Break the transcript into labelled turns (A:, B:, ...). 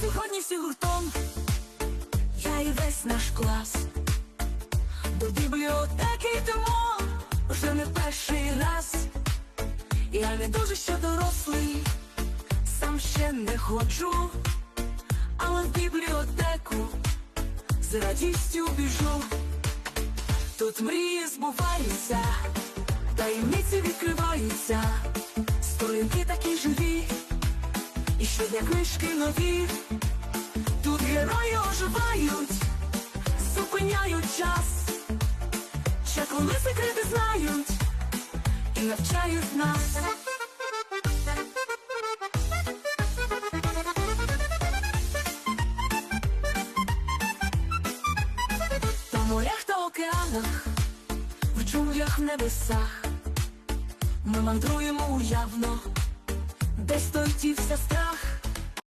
A: сьогодні всі гуртом, я і весь наш клас. До бібліотеки йдемо вже не перший раз. Я не дуже ще дорослий, сам ще не ходжу, але в бібліотеку з радістю біжу. Тут мрії збуваються, таємниці відкриваються, щодня книжки нові. Тут герої оживають, зупиняють час, чаклуни секрети знають і навчають нас. Та морях та океанах, в джунглях, небесах, ми мандруємо уявно, десь той тівся страх.